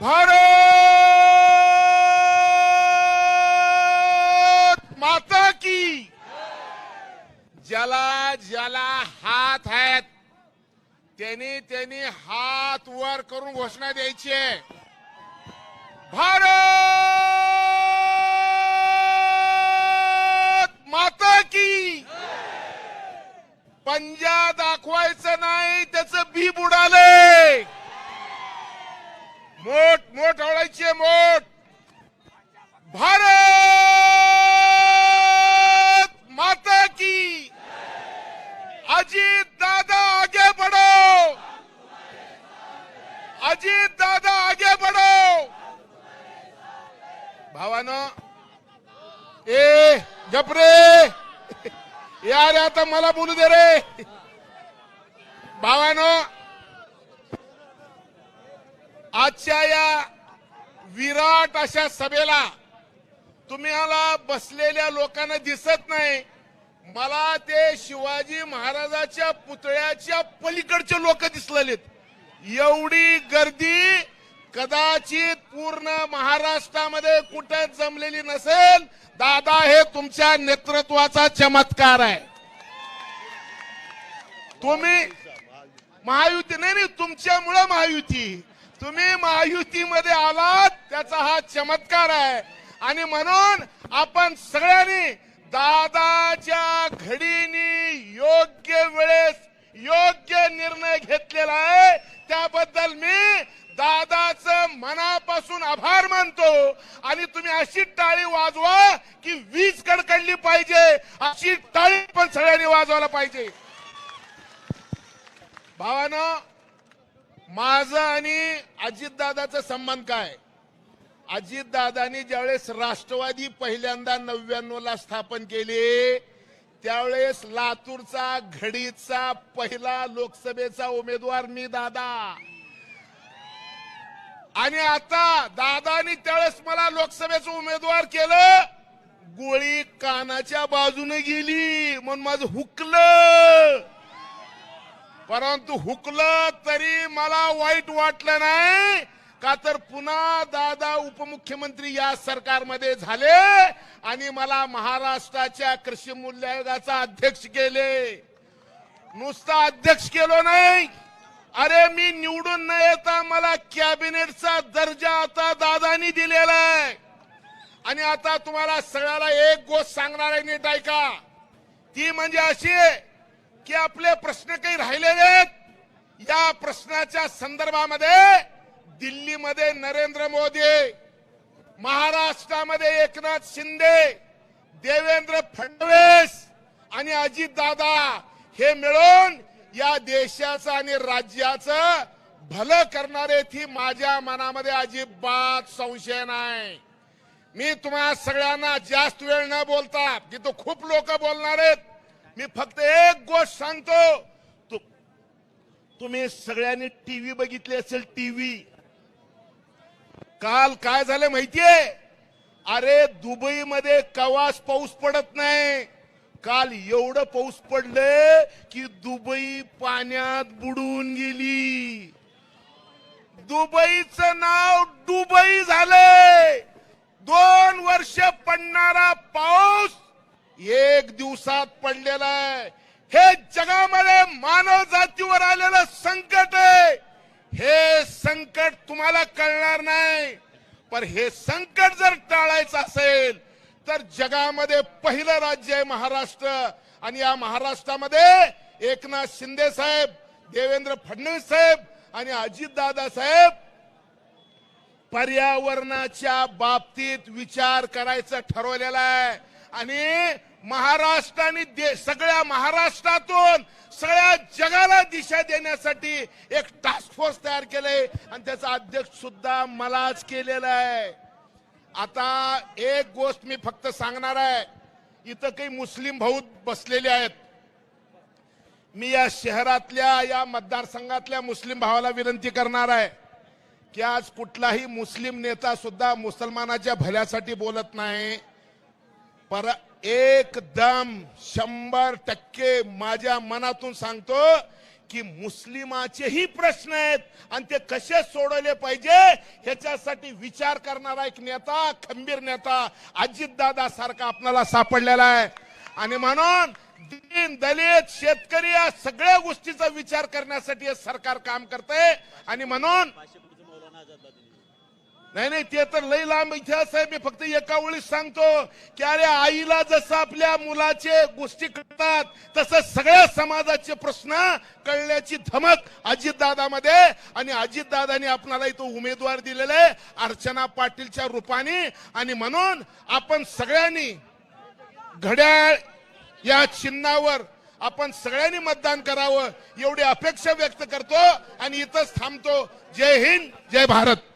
भारत माता की। ज्याला ज्याला हात आहेत त्यांनी त्यांनी हात वर करून घोषणा द्यायची आहे. भारत माता की। पंजा दाखवायचं नाही त्याच ए जपरे यार आता मला बोलू दे रे. भावानो आजच्या या विराट अशा सभेला तुम्हाला बसलेल्या लोकांना दिसत नाही. मला ते शिवाजी महाराजाच्या पुतळ्याच्या पलीकडचे लोक दिसलेत एवढी गर्दी कदाचित पूर्ण महाराष्ट्रामध्ये कुठे जमलेली नसेल दादा हे तुमच्या नेतृत्वाचा चमत्कार आहे. तुम्ही महायुती नाही नाही तुमच्यामुळं महायुती. तुम्ही महायुतीमध्ये आलात त्याचा हा चमत्कार आहे. आणि म्हणून आपण सगळ्यांनी दादाच्या घडीनी योग्य वेळेस योग्य निर्णय घेतलेला आहे. त्याबद्दल मी दादाचं मनापासून आभार मानतो. आणि तुम्ही अशी टाळी वाजवा की वीज कडकडली पाहिजे. अशी टाळी पण सगळ्यांनी वाजवायला पाहिजे. भावानं माझं आणि अजितदादाचं संबंध काय? अजितदादांनी ज्यावेळेस राष्ट्रवादी पहिल्यांदा नव्याण्णव ला स्थापन केली त्यावेळेस लातूरचा घडीचा पहिला लोकसभेचा उमेदवार मी दादा. आणि आता दादानी त्यावेळेस मला लोकसभेचं उमेदवार केलं. गोळी कानाच्या बाजूने गेली. म्हणून माझं हुकलं. परंतु हुकलं तरी मला वाईट वाटलं नाही. का तर पुन्हा दादा उपमुख्यमंत्री या सरकारमध्ये झाले आणि मला महाराष्ट्राच्या कृषी मूल्य आयोगाचा अध्यक्ष केले. नुसता अध्यक्ष केलो नाही. अरे मी निवडून न येता मला कॅबिनेटचा दर्जा आता दादानी दिलेला आहे. आणि आता तुम्हाला सगळ्याला एक गोष्ट सांगणार आहे नीट ऐका. ती म्हणजे अशी आहे की आपले प्रश्न काही राहिलेले आहेत या प्रश्नाच्या संदर्भामध्ये दिल्लीमध्ये नरेंद्र मोदी महाराष्ट्रामध्ये एकनाथ शिंदे देवेंद्र फडणवीस आणि अजित दादा हे मिळून या देशाचं आणि राज्याचं भलं करणारे ती माझ्या मनामध्ये अजिबात संशय नाही. मी तुम्हा सगळ्यांना जास्त वेळ न बोलता तिथं खूप लोक बोलणार आहेत मी फक्त एक गोष्ट सांगतो. तुम्ही सगळ्यांनी टीव्ही बघितली असेल टीव्ही. काल काय झालं माहितीये? अरे दुबईमध्ये कवास पाऊस पडत नाही. काल एवढं पाऊस पडलं की दुबई पाण्यात बुडून गेली. दुबईचं नाव दुबई झालंय. दोन वर्ष पडणारा पाऊस एक दिवसात पडलेला आहे. हे जगामध्ये मानव जातीवर आलेलं संकट आहे. हे संकट तुम्हाला कळणार नाही. पण हे संकट जर टाळायचं असेल तर जगामध्ये पहिलं राज्य आहे महाराष्ट्र. आणि या महाराष्ट्रामध्ये एकनाथ शिंदे साहेब देवेंद्र फडणवीस साहेब आणि अजितदादा साहेब पर्यावरणाच्या बाबतीत विचार करायचं ठरवलेलं आहे. आणि महाराष्ट्राने सगळ्या महाराष्ट्रातून सगळ्या जगाला दिशा देण्यासाठी एक टास्क फोर्स तयार केलंय. आणि त्याचा अध्यक्ष सुद्धा मलाच केलेला आहे. आता एक गोष्ट मी फक्त सांगणार आहे. इथं काही मुस्लिम भाऊ बसलेले आहेत. मी या शहरातल्या या मतदारसंघातल्या मुस्लिम भावाला विनंती करणार आहे की आज कुठलाही मुस्लिम नेता सुद्धा मुसलमानाच्या भल्यासाठी बोलत नाही. पर एकदम शंभर टक्के माझ्या मनातून सांगतो की मुस्लिमाचेही प्रश्न आहेत. आणि ते कसे सोडवले पाहिजे ह्याच्यासाठी विचार करणारा एक नेता खंबीर नेता अजितदादा सारखा आपल्याला सापडलेला आहे. आणि म्हणून दीन दलित शेतकरी या सगळ्या गोष्टीचा विचार करण्यासाठी हे सरकार काम करते आणि म्हणून नाही नाही ते तर लई लांब इतिहास आहे मी फक्त एका वेळी सांगतो की अरे आईला जसं आपल्या मुलाचे गोष्टी कळतात तसं सगळ्या समाजाचे प्रश्न कळण्याची धमक अजितदादामध्ये आणि अजितदादांनी आपणाला इथं उमेदवार दिलेले अर्चना पाटीलच्या रूपाने. आणि म्हणून आपण सगळ्यांनी घड्याळ या चिन्हावर आपण सगळ्यांनी मतदान करावं एवढी अपेक्षा व्यक्त करतो आणि इथंच थांबतो. जय हिंद जय भारत.